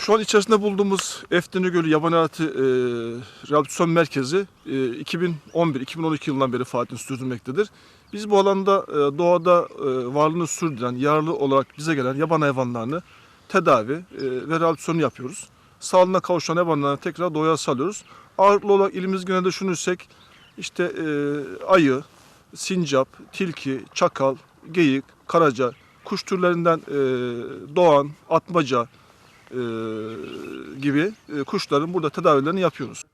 Şu an içerisinde bulduğumuz Eftene Gölü Yaban Hayatı e, Rehabilitasyon Merkezi e, 2011-2012 yılından beri faaliyetini sürdürmektedir. Biz bu alanda e, doğada e, varlığını sürdüren, yararlı olarak bize gelen yaban hayvanlarını tedavi e, ve rehabilitasyonu yapıyoruz. Sağlığına kavuşan hayvanları tekrar doğaya salıyoruz. Ağırlıklı olarak ilimiz genelde düşünürsek işte e, ayı, sincap, tilki, çakal, geyik, karaca, kuş türlerinden e, doğan, atmaca, e, gibi e, kuşların burada tedavilerini yapıyoruz.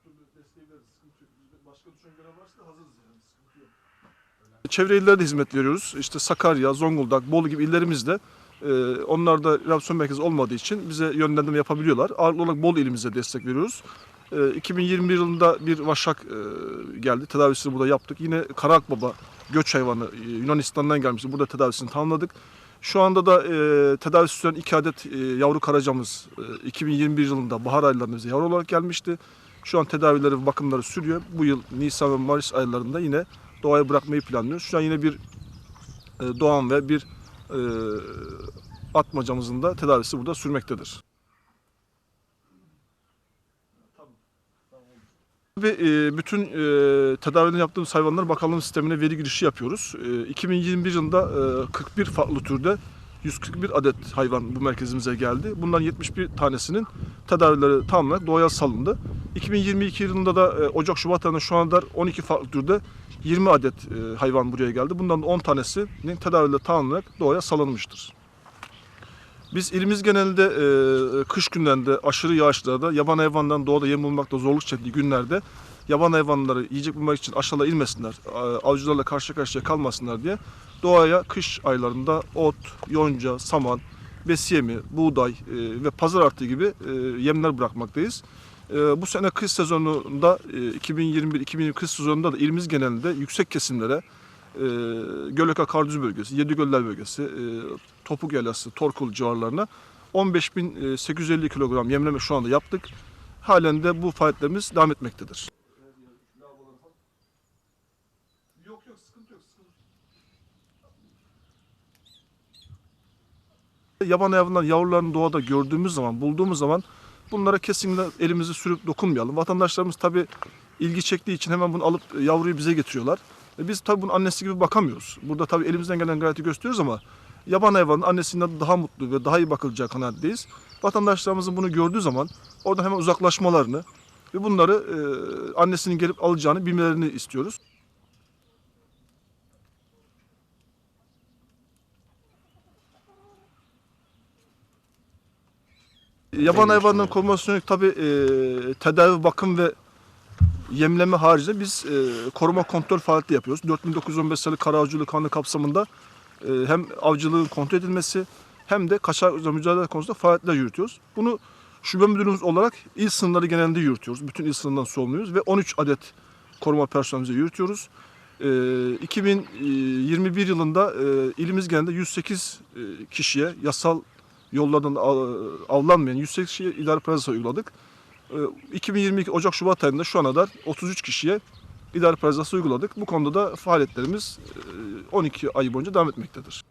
Çevre illere de hizmet veriyoruz. İşte Sakarya, Zonguldak, Bolu gibi illerimizde e, onlarda rehabilitasyon merkezi olmadığı için bize yönlendirme yapabiliyorlar. Ağırlıklı olarak Bolu ilimize destek veriyoruz. E, 2021 yılında bir vaşak e, geldi. Tedavisini burada yaptık. Yine Karakbaba göç hayvanı e, Yunanistan'dan gelmişti. Burada tedavisini tamamladık. Şu anda da e, tedavisi süren iki adet e, yavru karacamız e, 2021 yılında bahar aylarında yavru olarak gelmişti. Şu an tedavileri bakımları sürüyor. Bu yıl Nisan ve Mayıs aylarında yine doğaya bırakmayı planlıyoruz. Şu an yine bir e, doğan ve bir e, atmacamızın da tedavisi burada sürmektedir. Ve e, bütün e, tedavilerini yaptığımız hayvanlar bakalım sistemine veri girişi yapıyoruz. E, 2021 yılında e, 41 farklı türde 141 adet hayvan bu merkezimize geldi. Bundan 71 tanesinin tedavileri tamamlanarak doğaya salındı. 2022 yılında da e, Ocak-Şubat ayında şu ana kadar 12 farklı türde 20 adet hayvan buraya geldi. Bundan da 10 tanesinin tedavileri tamamlanarak doğaya salınmıştır. Biz ilimiz genelinde e, kış günlerinde aşırı yağışlarda yaban hayvanların doğada yem bulmakta zorluk çektiği günlerde yaban hayvanları yiyecek bulmak için aşağıda inmesinler, avcılarla karşı karşıya kalmasınlar diye doğaya kış aylarında ot, yonca, saman, besiyemi, buğday e, ve pazar artı gibi e, yemler bırakmaktayız. E, bu sene kış sezonunda e, 2021-2022 kış sezonunda da ilimiz genelinde yüksek kesimlere e, Göleka Kardüz bölgesi, Yedigöller bölgesi, e, Topuk Yalası, Torkul civarlarına 15.850 kilogram yemleme şu anda yaptık. Halen de bu faaliyetlerimiz devam etmektedir. Yok yok sıkıntı yok. Yaban hayvanlar yavrularını doğada gördüğümüz zaman, bulduğumuz zaman bunlara kesinlikle elimizi sürüp dokunmayalım. Vatandaşlarımız tabii ilgi çektiği için hemen bunu alıp yavruyu bize getiriyorlar. E Biz tabii bunun annesi gibi bakamıyoruz. Burada tabii elimizden gelen gayreti gösteriyoruz ama yaban hayvanın annesinden daha mutlu ve daha iyi bakılacak kanaatteyiz. Vatandaşlarımızın bunu gördüğü zaman oradan hemen uzaklaşmalarını ve bunları e, annesinin gelip alacağını bilmelerini istiyoruz. Yaban hayvanların korunması yönelik tabii e, tedavi, bakım ve yemleme haricinde biz e, koruma kontrol faaliyeti yapıyoruz. 4915 sayılı kara avcılığı kanunu kapsamında e, hem avcılığın kontrol edilmesi hem de kaçakla mücadele konusunda faaliyetler yürütüyoruz. Bunu şube müdürümüz olarak il sınırları genelinde yürütüyoruz. Bütün il sınırından sorumluyuz ve 13 adet koruma personelimizi yürütüyoruz. E, 2021 yılında e, ilimiz genelinde 108 e, kişiye yasal yollardan av- avlanmayan 108 kişiye idare parası uyguladık. Ee, 2022 Ocak-Şubat ayında şu ana kadar 33 kişiye idare parası uyguladık. Bu konuda da faaliyetlerimiz e, 12 ay boyunca devam etmektedir.